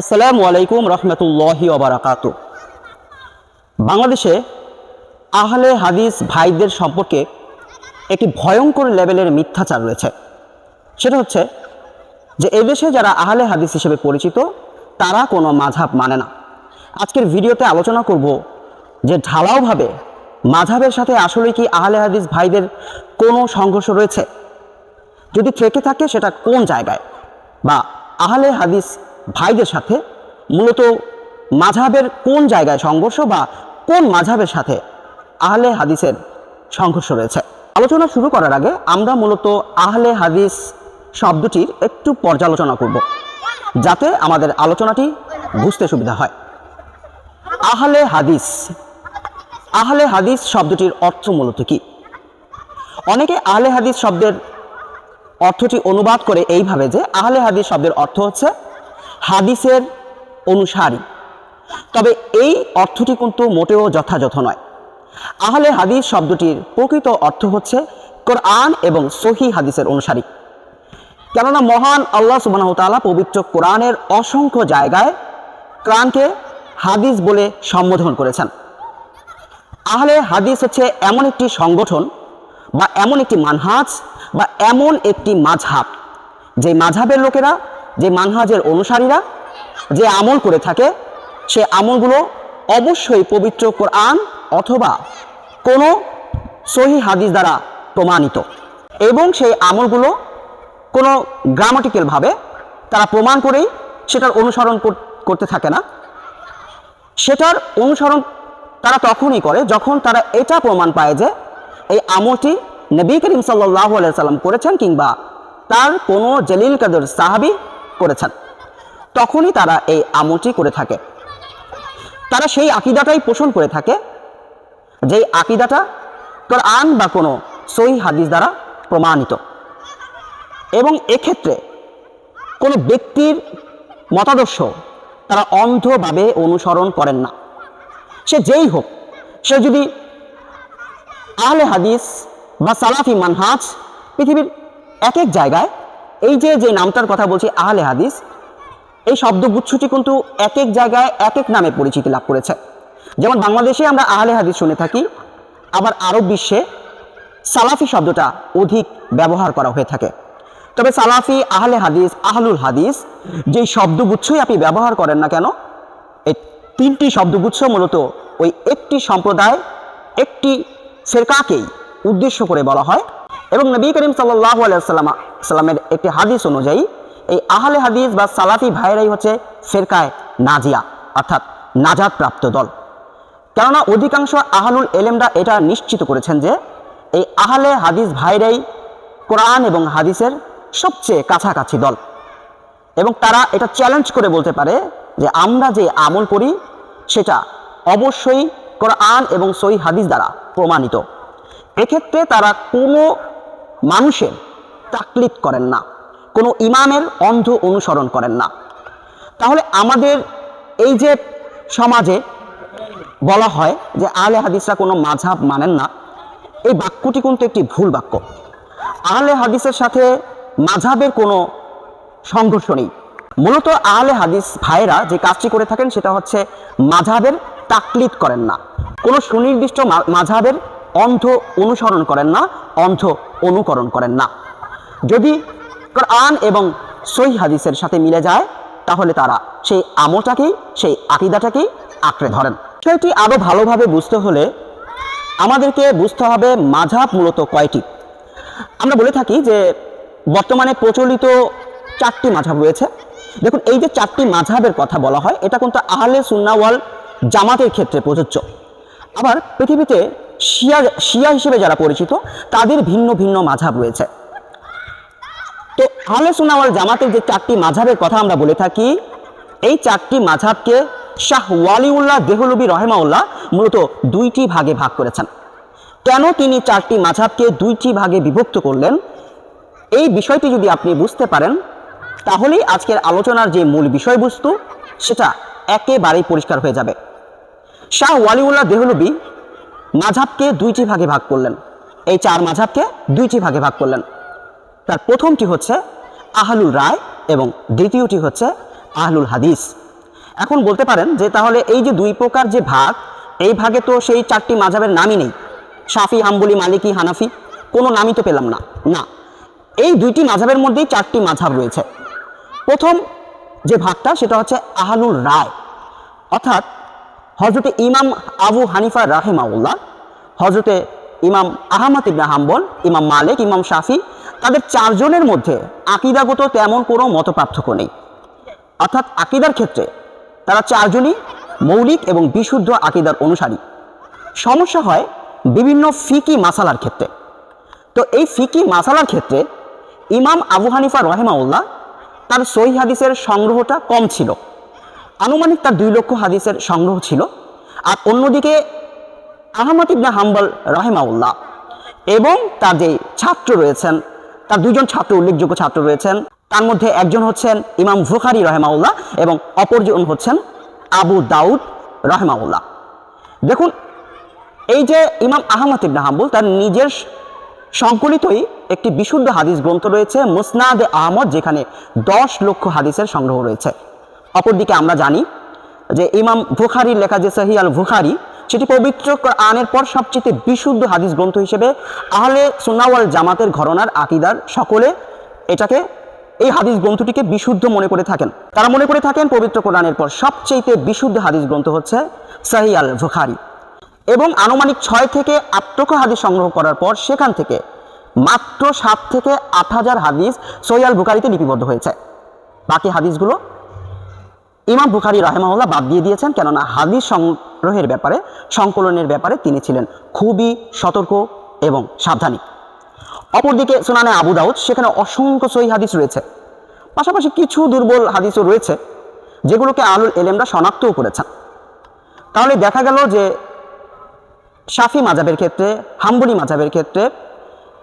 আসসালামু আলাইকুম রহমতুল্লাহি ওবরাকাতু। বাংলাদেশে আহলে হাদিস ভাইদের সম্পর্কে একটি ভয়ঙ্কর লেভেলের মিথ্যাচার রয়েছে। সেটা হচ্ছে যে এদেশে যারা আহলে হাদিস হিসেবে পরিচিত, তারা কোনো মাঝাব মানে না। আজকের ভিডিওতে আলোচনা করব যে ঢালাওভাবে মাঝাবের সাথে আসলে কি আহলে হাদিস ভাইদের কোনো সংঘর্ষ রয়েছে। যদি থেকে থাকে সেটা কোন জায়গায়? বা আহলে হাদিস ভাইদের সাথে, মূলত মাঝহাবের কোন জায়গায় সংঘর্ষ বা কোন মাঝহাবের সাথে আহলে হাদিসের সংঘর্ষ রয়েছে? আলোচনা শুরু করার আগে আমরা মূলত আহলে হাদিস শব্দটির একটু পর্যালোচনা করব, যাতে আমাদের আলোচনাটি বুঝতে সুবিধা হয়। আহলে হাদিস আহলে হাদিস শব্দটির অর্থ মূলত কি? অনেকে আহলে হাদিস শব্দের অর্থটি অনুবাদ করে এইভাবে যে, আহলে হাদিস শব্দের অর্থ হচ্ছে হাদিসের অনুসারী। তবে এই অর্থটি কিন্তু মোটেও যথাযথ নয়। আহলে হাদিস শব্দটির প্রকৃত অর্থ হচ্ছে কোরআন এবং সহি হাদিসের অনুসারী। কেননা মহান আল্লাহ সুবাহ তাআলা পবিত্র কোরআনের অসংখ্য জায়গায় কোরআনকে হাদিস বলে সম্বোধন করেছেন। আহলে হাদিস হচ্ছে এমন একটি সংগঠন বা এমন একটি মানহাজ বা এমন একটি মাঝহাব। যে মাঝহাবের লোকেরা যে মানহাজের অনুসারীরা যে আমল করে থাকে, সে আমলগুলো অবশ্যই পবিত্র কোরআন অথবা কোনো সহি হাদিস দ্বারা প্রমাণিত। এবং সেই আমলগুলো কোনো গ্রামাটিক্যালভাবে তারা প্রমাণ করেই সেটার অনুসরণ করতে থাকে না। সেটার অনুসরণ তারা তখনই করে যখন তারা এটা প্রমাণ পায় যে এই আমলটি নবী করিম সাল্লাহ সাল্লাম করেছেন কিংবা তার কোনো জলিল কাদের সাহাবি করেছেন। তখনই তারা এই আমলটি করে থাকে। তারা সেই আকিদাটাই পোষণ করে থাকে যেই আকিদাটা কোরআন বা কোনো সহি হাদিস দ্বারা প্রমাণিত। এবং এক্ষেত্রে কোনো ব্যক্তির মতাদর্শ তারা অন্ধভাবে অনুসরণ করেন না। সে যেই হোক, সে যদি আহলে হাদিস বা সালাফি মানহাজ পৃথিবীর এক এক জায়গায় এই যে যে নামটার কথা বলছি, আহলে হাদিস, এই শব্দগুচ্ছটি কিন্তু এক এক জায়গায় এক এক নামে পরিচিতি লাভ করেছে। যেমন বাংলাদেশে আমরা আহলে হাদিস শুনে থাকি, আবার আরব বিশ্বে সালাফি শব্দটা অধিক ব্যবহার করা হয়ে থাকে। তবে সালাফি, আহলে হাদিস, আহলুল হাদিস, যেই শব্দগুচ্ছই আপনি ব্যবহার করেন না কেন এই তিনটি শব্দগুচ্ছ মূলত ওই একটি সম্প্রদায়, একটি ফেরকাকেই উদ্দেশ্য করে বলা হয়। এবং নবী করিম সাল্লাহ আলাইসাল্লাম সাল্লামের একটি হাদিস অনুযায়ী, এই আহলে হাদিস বা সালাফি ভাইরাই হচ্ছে ফেরকায় নাজিয়া, অর্থাৎ নাজাদ প্রাপ্ত দল। কেননা অধিকাংশ আহলুল এলেমরা এটা নিশ্চিত করেছেন যে, এই আহলে হাদিস ভাইরাই কোরআন এবং হাদিসের সবচেয়ে কাছাকাছি দল। এবং তারা এটা চ্যালেঞ্জ করে বলতে পারে যে, আমরা যে আমল করি, সেটা অবশ্যই কোরআন এবং সই হাদিস দ্বারা প্রমাণিত। এক্ষেত্রে তারা কোনো মানুষের তাকলিদ করেন না, কোনো ইমামের অন্ধ অনুসরণ করেন না। তাহলে আমাদের এই যে সমাজে বলা হয় যে আহলে হাদিসরা কোনো মাঝহাব মানেন না, এই বাক্যটি কিন্তু একটি ভুল বাক্য। আহলে হাদিসের সাথে মাঝহাবের কোনো সংঘর্ষ নেই। মূলত আহলে হাদিস ভাইরা যে কাজটি করে থাকেন সেটা হচ্ছে মাঝহাবের তাকলিদ করেন না। কোনো সুনির্দিষ্ট মা- মাঝহাবের অন্ধ অনুসরণ করেন না, অন্ধ অনুকরণ করেন না। যদি কোরআন এবং সই হাদিসের সাথে মিলে যায়, তাহলে তারা সেই আমলটাকেই, সেই আকিদাটাকেই আঁকড়ে ধরেন। সেটি আরও ভালোভাবে বুঝতে হলে আমাদেরকে বুঝতে হবে মাঝাব মূলত কয়টি। আমরা বলে থাকি যে, বর্তমানে প্রচলিত চারটি মাঝাব রয়েছে। দেখুন, এই যে চারটি মাঝাবের কথা বলা হয়, এটা কিন্তু আহলে সুন্নাওয়াল জামাতের ক্ষেত্রে প্রযোজ্য। আবার পৃথিবীতে শিয়া শিয়া হিসেবে যারা পরিচিত, তাদের ভিন্ন ভিন্ন মাঝহাব রয়েছে। তো আহলে সুন্নাওয়াল জামাতের যে চারটি মাঝহাবের কথা আমরা বলে থাকি, এই চারটি মাঝহাবকে শাহ ওয়ালিউল্লাহ দেহলবি রহেমাউল্লাহ মূলত দুইটি ভাগে ভাগ করেছেন। কেন তিনি চারটি মাঝাবকে দুইটি ভাগে বিভক্ত করলেন? এই বিষয়টি যদি আপনি বুঝতে পারেন, তাহলেই আজকের আলোচনার যে মূল বিষয়বস্তু, সেটা একেবারেই পরিষ্কার হয়ে যাবে। শাহ ওয়ালিউল্লাহ দেহলবি মাঝহাবকে দুইটি ভাগে ভাগ করলেন। এই চার মাঝাবকে দুইটি ভাগে ভাগ করলেন। তার প্রথমটি হচ্ছে আহলুল রায় এবং দ্বিতীয়টি হচ্ছে আহলুল হাদিস। এখন বলতে পারেন যে তাহলে এই যে দুই প্রকার যে ভাগ, এই ভাগে তো সেই চারটি মাঝাবের নামই নেই। শাফি, হাম্বলি, মালিকি, হানাফি, কোনো নামই তো পেলাম না। না, এই দুইটি মাঝাবের মধ্যেই চারটি মাঝাব রয়েছে। প্রথম যে ভাগটা সেটা হচ্ছে আহলুল রায়। অর্থাৎ হজরতে ইমাম আবু হানিফা রাহেমাউল্লাহ হজরতে ইমাম আহমদ ইবনে হাম্বল, ইমাম মালিক, ইমাম শাফি, তাদের চারজনের মধ্যে আকিদাগত তেমন কোনো মত পার্থক্য নেই। অর্থাৎ আকিদার ক্ষেত্রে তারা চারজনই মৌলিক এবং বিশুদ্ধ আকিদার অনুসারী। সমস্যা হয় বিভিন্ন ফিকি মাসালার ক্ষেত্রে। তো এই ফিকি মাসালার ক্ষেত্রে ইমাম আবু হানিফা রহেমাউল্লাহ তার সহি হাদিসের সংগ্রহটা কম ছিল। আনুমানিক তার দুই লক্ষ হাদিসের সংগ্রহ ছিল। আর অন্যদিকে আহমদ ইবনে হাম্বল রহেমাউল্লাহ এবং তার যে ছাত্র রয়েছেন, তার দুজন ছাত্র, উল্লেখযোগ্য ছাত্র রয়েছেন, তার মধ্যে একজন হচ্ছেন ইমাম বুখারি রহেমাউল্লাহ এবং অপরজন হচ্ছেন আবু দাউদ রহেমাউল্লাহ দেখুন, এই যে ইমাম আহমদ ইবনে হাম্বুল, তার নিজের সংকলিতই একটি বিশুদ্ধ হাদিস গ্রন্থ রয়েছে, মুসনাদ আহমদ, যেখানে দশ লক্ষ হাদিসের সংগ্রহ রয়েছে। অপরদিকে আমরা জানি যে ইমাম বুখারির লেখা যে সহি আল বুখারি সেটি পবিত্র আনের পর সবচেয়ে বিশুদ্ধ হাদিস গ্রন্থ হিসেবে আহলে সুন্নাওয়াল জামাতের ঘরনার আকিদার সকলে এটাকে, এই হাদিস গ্রন্থটিকে বিশুদ্ধ মনে করে থাকেন। তারা মনে করে থাকেন পবিত্র কোরআনের পর সবচেয়ে বিশুদ্ধ হাদিস গ্রন্থ হচ্ছে সাহি আল বুখারি এবং আনুমানিক ছয় থেকে আট লক্ষ হাদিস সংগ্রহ করার পর সেখান থেকে মাত্র সাত থেকে আট হাজার হাদিস সৈয়াল বুখারিতে লিপিবদ্ধ হয়েছে। বাকি হাদিসগুলো ইমাম বুখারি রাহেমাহুল্লাহ বাদ দিয়ে দিয়েছেন, কেননা হাদিস সংগ্রহের ব্যাপারে, সংকলনের ব্যাপারে তিনি ছিলেন খুবই সতর্ক এবং সাবধানী। অপরদিকে সুনানে আবু দাউদ, সেখানে অসংখ্য সহি হাদিস রয়েছে। পাশাপাশি কিছু দুর্বল হাদিসও রয়েছে, যেগুলোকে আলুল এলেমরা শনাক্তও করেছেন। তাহলে দেখা গেল যে শাফি মাজাবের ক্ষেত্রে, হাম্বলি মাজাবের ক্ষেত্রে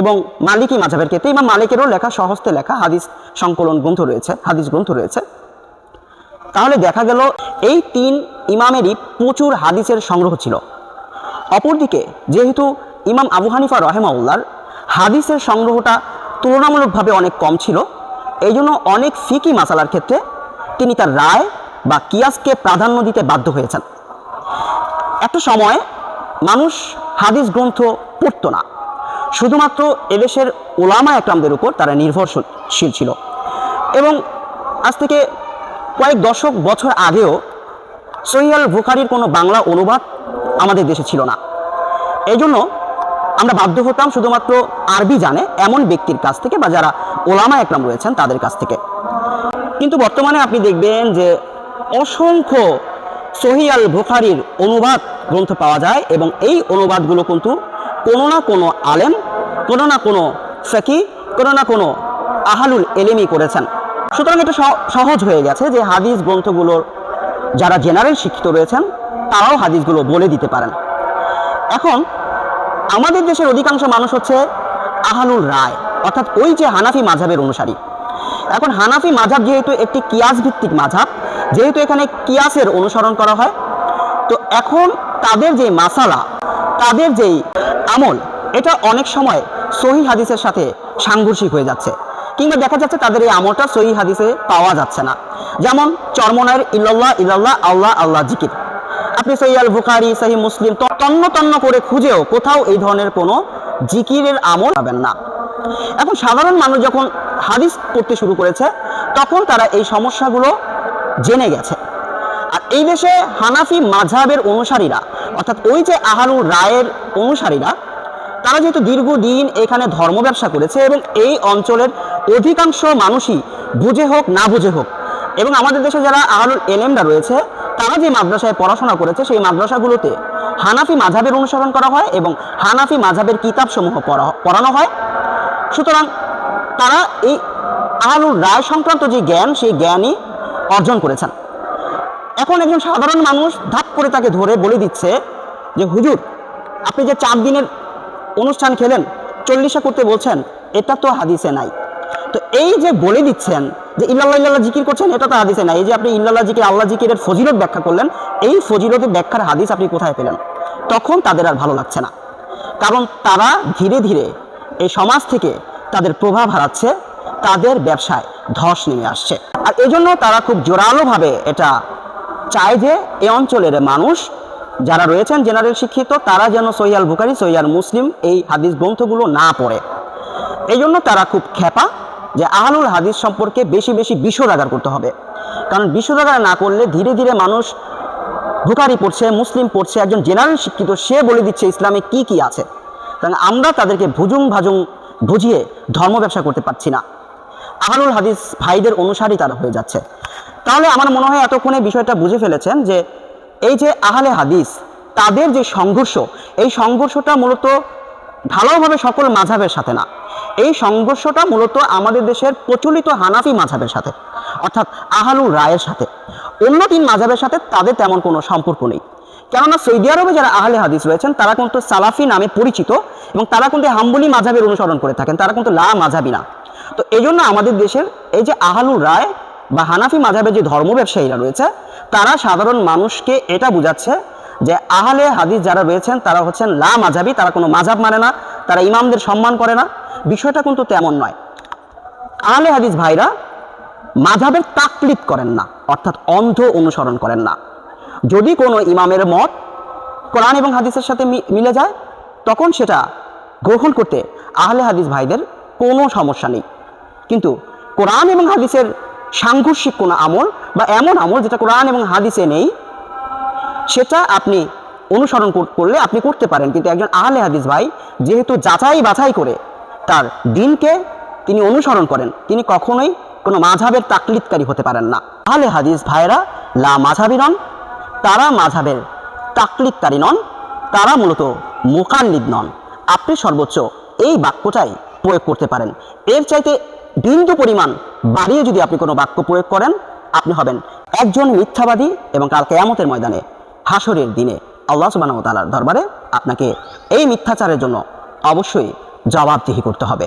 এবং মালিকি মাজাবের ক্ষেত্রে ইমাম মালিকেরও লেখা, সহস্তে লেখা হাদিস সংকলন গ্রন্থ রয়েছে, হাদিস গ্রন্থ রয়েছে। তাহলে দেখা গেল এই তিন ইমামেরই প্রচুর হাদিসের সংগ্রহ ছিল। অপরদিকে যেহেতু ইমাম আবু হানিফা রহেমাউল্লার হাদিসের সংগ্রহটা তুলনামূলকভাবে অনেক কম ছিল এই জন্য অনেক ফিকি মাসালার ক্ষেত্রে তিনি তার রায় বা কিয়াসকে প্রাধান্য দিতে বাধ্য হয়েছেন। একটা সময় মানুষ হাদিস গ্রন্থ পড়তো না। শুধুমাত্র এদেশের ওলামা একরামদের উপর তারা নির্ভরশীল ছিল। এবং আজ থেকে কয়েক দশক বছর আগেও সহিয়াল বুখারির কোনো বাংলা অনুবাদ আমাদের দেশে ছিল না। এই জন্য আমরা বাধ্য হতাম শুধুমাত্র আরবি জানে এমন ব্যক্তির কাছ থেকে বা যারা ওলামা একরাম রয়েছেন তাদের কাছ থেকে। কিন্তু বর্তমানে আপনি দেখবেন যে অসংখ্য সহি আল বুখারির অনুবাদ গ্রন্থ পাওয়া যায় এবং এই অনুবাদগুলো কিন্তু কোনো না কোনো আলেম, কোনো না কোনো ফেকি, কোনো না কোনো আহালুল এলেমি করেছেন। সুতরাং এটা সহজ হয়ে গেছে যে হাদিস গ্রন্থগুলোর যারা জেনারেল শিক্ষিত রয়েছেন, তারাও হাদিসগুলো বলে দিতে পারেন। এখন, আমাদের দেশের অধিকাংশ মানুষ হচ্ছে আহালুল রায়, অর্থাৎ ওই যে হানাফি মাঝাবের অনুসারী। এখন হানাফি মাঝাব যেহেতু একটি কিয়াস ভিত্তিক মাঝাব, যেহেতু এখানে কিয়াসের অনুসরণ করা হয়, তো এখন তাদের যে মাসালা, তাদের যেই আমল, এটা অনেক সময় সহি হাদিসের সাথে সাংঘর্ষিক হয়ে যাচ্ছে। কিংবা দেখা যাচ্ছে তাদের এই আমলটা সহি হাদিসে পাওয়া যাচ্ছে না। যেমন চরমনায়ের ইল্লাল্লাহ ইল্লাল্লাহ, আল্লাহ আল্লাহ জিকির। আপনি সহি আল বুখারি সহি মুসলিম তন্ন তন্ন করে খুঁজেও কোথাও এই ধরনের কোনো জিকিরের আমল পাবেন না। এখন সাধারণ মানুষ যখন হাদিস পড়তে শুরু করেছে, তখন তারা এই সমস্যাগুলো জেনে গেছে। আর এই দেশে হানাফি মাঝাবের অনুসারীরা, অর্থাৎ ওই যে আহারুর রায়ের অনুসারীরা, তারা যেহেতু দীর্ঘদিন এখানে ধর্ম ব্যবসা করেছে এবং এই অঞ্চলের অধিকাংশ মানুষই বুঝে হোক, না বুঝে হোক। এবং আমাদের দেশে যারা আহলুল এলেমরা রয়েছে, তারা যে মাদ্রাসায় পড়াশোনা করেছে, সেই মাদ্রাসাগুলোতে হানাফি মাঝাবের অনুসরণ করা হয় এবং হানাফি মাঝাবের কিতাবসমূহ পড়া পড়ানো হয়। সুতরাং তারা এই আহলুর রায় সংক্রান্ত যে জ্ঞান, সেই জ্ঞানই অর্জন করেছেন। এখন একজন সাধারণ মানুষ ধাপ করে তাকে ধরে বলে দিচ্ছে যে, হুজুর, আপনি যে চার দিনের অনুষ্ঠান খেলেন, চল্লিশা করতে বলছেন, এটা তো হাদিসে নাই। তো এই যে বলে দিচ্ছেন যে ইল্লাল্লাহ ইল্লাল্লাহ জিকির করছেন, এটা তো হাদিসে নাই। এই যে আপনি ইল্লাল্লাহ জিকির, আল্লাহ জিকিরের ফজিলত ব্যাখ্যা করলেন, এই ফজিলতের ব্যাখ্যার হাদিস আপনি কোথায় পেলেন? তখন তাদের আর ভালো লাগছে না। কারণ তারা ধীরে ধীরে এই সমাজ থেকে তাদের প্রভাব হারাচ্ছে, তাদের ব্যবসায় ধস নেমে আসছে। আর এজন্য তারা খুব জোরালোভাবে এটা চায় যে এই অঞ্চলের মানুষ যারা রয়েছেন জেনারেল শিক্ষিত, তারা যেন সৈয়াল বুখারি সৈয়াল মুসলিম এই হাদিস গ্রন্থগুলো না পড়ে। এই জন্য তারা খুব খেপা যে আহলুল হাদিস সম্পর্কে বেশি বেশি বিশ্বরাগার করতে হবে। কারণ বিশ্বরাগার না করলে ধীরে ধীরে মানুষ বুখারি পড়ছে, মুসলিম পড়ছে, একজন জেনারেল শিক্ষিত, সে বলে দিচ্ছে ইসলামে কি কি আছে। কারণ আমরা তাদেরকে ভুজুং ভাজুং বুঝিয়ে ধর্ম ব্যবসা করতে পারছি না। আহলুল হাদিস ভাইদের অনুসারী তারা হয়ে যাচ্ছে। তাহলে আমার মনে হয় এতক্ষণে বিষয়টা বুঝে ফেলেছেন যে, এই যে আহলে হাদিস, তাদের যে সংঘর্ষ, এই সংঘর্ষটা মূলত ঢালাওভাবে সকল মাঝাবের সাথে না। এই সংঘর্ষটা মূলত আমাদের দেশের প্রচলিত হানাফি মাঝাবের সাথে, অর্থাৎ আহালুর রায়ের সাথে। অন্য তিন মাঝাবের সাথে তাদের তেমন কোনো সম্পর্ক নেই। কেননা সৌদি আরবে যারা আহলে হাদিস রয়েছেন, তারা কিন্তু সালাফি নামে পরিচিত এবং তারা কিন্তু হাম্বলি মাঝাবের অনুসরণ করে থাকেন, তারা কিন্তু লা মাঝাবি না। তো এই জন্য আমাদের দেশের এই যে আহালুর রায় বা হানাফি মাঝাবের যে ধর্ম ব্যবসায়ীরা রয়েছে, তারা সাধারণ মানুষকে এটা বোঝাচ্ছে যে আহলে হাদিস যারা রয়েছেন, তারা হচ্ছেন লা মাঝাবি তারা কোনো মাঝাব মানে না, তারা ইমামদের সম্মান করে না। বিষয়টা কিন্তু তেমন নয়। আহলে হাদিস ভাইরা মাঝাবের তাকলিদ করেন না, অর্থাৎ অন্ধ অনুসরণ করেন না। যদি কোনো ইমামের মত কোরআন এবং হাদিসের সাথে মিলে যায়, তখন সেটা গ্রহণ করতে আহলে হাদিস ভাইদের কোনো সমস্যা নেই। কিন্তু কোরআন এবং হাদিসের সাংঘর্ষিক কোনো আমল বা এমন আমল যেটা কোরআন এবং হাদিসে নেই সেটা আপনি অনুসরণ করলে আপনি করতে পারেন। কিন্তু একজন আহলে হাদিস ভাই যেহেতু যাচাই বাছাই করে তার দিনকে তিনি অনুসরণ করেন, তিনি কখনোই কোনো মাঝাবের তাকলিদকারী হতে পারেন না। আহলে হাদিস ভাইরা লা মাঝাবি নন, তারা মাঝাবের তাকলিদকারী নন, তারা মূলত মোকাল্লিদ নন। আপনি সর্বোচ্চ এই বাক্যটাই প্রয়োগ করতে পারেন। এর চাইতে বিন্দু পরিমাণ বাড়িয়ে যদি আপনি কোনো বাক্য প্রয়োগ করেন, আপনি হবেন একজন মিথ্যাবাদী এবং কাল কেয়ামতের ময়দানে হাসরের দিনে আল্লাহ সুবাহ তালার দরবারে আপনাকে এই মিথ্যাচারের জন্য অবশ্যই জবাবদিহি করতে হবে।